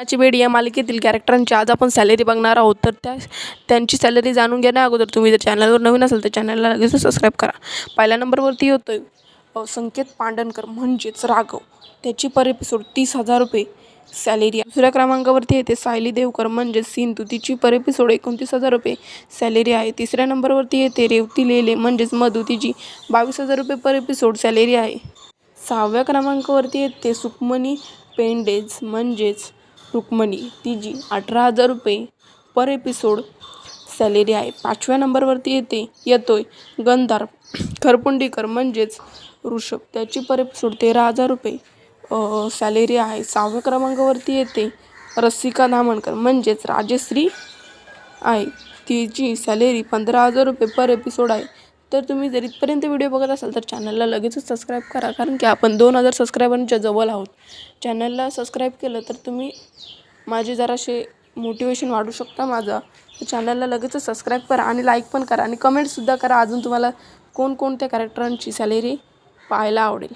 नाची बेड या मालिकेतील कॅरेक्टरांची आज आपण सॅलरी बघणार आहोत. तर त्या त्यांची सॅलरी जाणून घेण्या अगोदर तुम्ही जर चॅनलवर नवीन असाल तर चॅनलला लगेच सबस्क्राईब करा. पहिल्या नंबरवरती येतो आहे संकेत पांडणकर म्हणजेच राघव. त्याची पर एपिसोड तीस हजार रुपये सॅलरी दुसऱ्या क्रमांकावरती येते सायली देवकर म्हणजेच सिंधू. तिची पर एपिसोड एकोणतीस हजार रुपये सॅलरी आहे. तिसऱ्या नंबरवरती येते रेवती लेले म्हणजेच मधू. तिची बावीस हजार रुपये पर एपिसोड सॅलरी आहे. सहाव्या क्रमांकावरती येते सुकमणी पेंडेज म्हणजेच रुक्मणी तिची अठरा हजार रुपये पर एपिसोड सॅलरी आहे. पाचव्या नंबरवरती येते येतोय गंधार खरपुंडीकर म्हणजेच ऋषभ. त्याची पर एपिसोड तेरा हजार रुपये सॅलरी आहे. सहाव्या क्रमांकावरती येते रसिका धामणकर म्हणजेच राजश्री आहे. तिची सॅलरी पंधरा हजार रुपये पर एपिसोड आहे. तर तुम्ही जर इथपर्यंत व्हिडिओ बघत असाल तर चॅनलला लगेचच सबस्क्राईब करा. कारण की आपण दोन हजार सबस्क्रायबरच्या जवळ आहोत. चॅनलला सबस्क्राईब केलं तर तुम्ही माझे जराशे मोटिवेशन वाढू शकता माझं. तर चॅनलला लगेचच सबस्क्राईब करा आणि लाईक पण करा आणि कमेंटसुद्धा करा. अजून तुम्हाला कोणकोणत्या कॅरेक्टरांची सॅलरी पाहायला आवडेल.